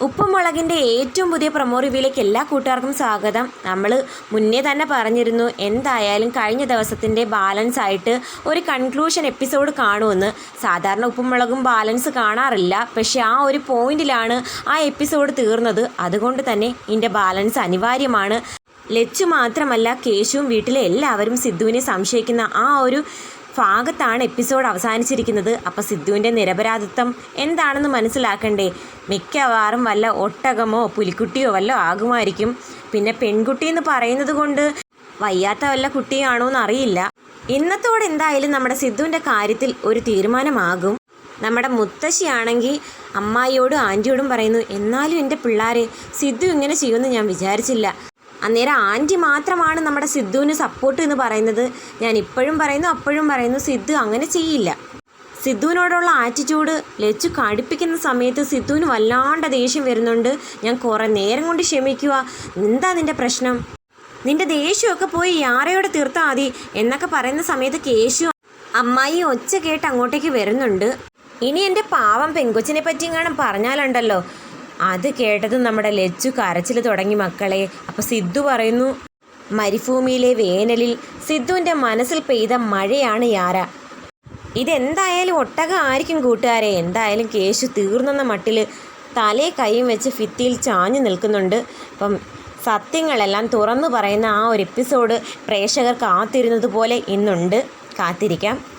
ഉപ്പുമുളകിന്റെ ഏറ്റവും പുതിയ പ്രൊമോ റിവ്യൂയിലേക്ക് എല്ലാ കൂട്ടുകാർക്കും സ്വാഗതം. നമ്മൾ മുന്നേ തന്നെ പറഞ്ഞിരുന്നു എന്തായാലും കഴിഞ്ഞ ദിവസത്തിന്റെ ബാലൻസ് ആയിട്ട് ഒരു കൺക്ലൂഷൻ എപ്പിസോഡ് കാണുമെന്ന്. സാധാരണ ഉപ്പുമുളകും ബാലൻസ് കാണാറില്ല. പക്ഷേ ആ ഒരു പോയിന്റിലാണ് ആ എപ്പിസോഡ് തീർന്നത്. അതുകൊണ്ട് തന്നെ ഇതിന്റെ ബാലൻസ് അനിവാര്യമാണ്. ലച്ചു മാത്രമല്ല കേശുവും വീട്ടിലെ എല്ലാവരും സിദ്ധുവിനെ സംശയിക്കുന്ന ആ ഒരു ഭാഗത്താണ് എപ്പിസോഡ് അവസാനിച്ചിരിക്കുന്നത്. അപ്പോൾ സിദ്ധുവിന്റെ നിരപരാധിത്വം എന്താണെന്ന് മനസ്സിലാക്കണ്ടേ? മിക്കവാറും വല്ല ഒട്ടകമോ പുലിക്കുട്ടിയോ വല്ലോ ആകുമായിരിക്കും. പിന്നെ പെൺകുട്ടി എന്ന് പറയുന്നത് കൊണ്ട് വയ്യാത്ത വല്ല കുട്ടിയാണോ എന്നറിയില്ല. ഇന്നത്തോടെ എന്തായാലും നമ്മുടെ സിദ്ധുവിന്റെ കാര്യത്തിൽ ഒരു തീരുമാനമാകും. നമ്മുടെ മുത്തശ്ശിയാണെങ്കിൽ അമ്മായിയോടും ആന്റിയോടും പറയുന്നു എന്നാലും എന്റെ പിള്ളേരെ സിദ്ധു ഇങ്ങനെ ചെയ്യുമെന്ന് ഞാൻ വിചാരിച്ചില്ല. അന്നേരം ആന്റി മാത്രമാണ് നമ്മുടെ സിദ്ധുവിന് സപ്പോർട്ട് എന്ന് പറയുന്നത്. ഞാൻ ഇപ്പോഴും പറയുന്നു അപ്പോഴും പറയുന്നു സിദ്ധു അങ്ങനെ ചെയ്യില്ല. സിദ്ധുവിനോടുള്ള ആറ്റിറ്റ്യൂഡ് ലച്ചു കടുപ്പിക്കുന്ന സമയത്ത് സിദ്ധുവിന് വല്ലാണ്ട് ദേഷ്യം വരുന്നുണ്ട്. ഞാൻ കുറേ നേരം കൊണ്ട് ക്ഷമിക്കുക. എന്താ നിന്റെ പ്രശ്നം? നിന്റെ ദേഷ്യമൊക്കെ പോയി യാറയോടെ തീർത്താൽ മതി എന്നൊക്കെ പറയുന്ന സമയത്ത് കേശു അമ്മായി ഒച്ച കേട്ട് അങ്ങോട്ടേക്ക് വരുന്നുണ്ട്. ഇനി എന്റെ പാവം പെങ്കൊച്ചിനെ പറ്റിയും കാണാൻ പറഞ്ഞാലുണ്ടല്ലോ. അത് കേട്ടതും നമ്മുടെ ലജ്ജു കരച്ചിൽ തുടങ്ങി മക്കളെ. അപ്പോൾ സിദ്ധു പറയുന്നു മരുഭൂമിയിലെ വേനലിൽ സിദ്ധുവിന്റെ മനസ്സിൽ പെയ്ത മഴയാണ് യാര. ഇതെന്തായാലും ഒട്ടകം ആയിരിക്കും കൂട്ടുകാരെ. എന്തായാലും കേശു തീർന്നെന്ന മട്ടിൽ തലേ കൈയും വെച്ച് ഫിത്തിയിൽ ചാഞ്ഞു നിൽക്കുന്നുണ്ട്. അപ്പം സത്യങ്ങളെല്ലാം തുറന്നു പറയുന്ന ആ ഒരു എപ്പിസോഡ് പ്രേക്ഷകർ കാത്തിരുന്നത് പോലെ ഇന്നുണ്ട്. കാത്തിരിക്കാം.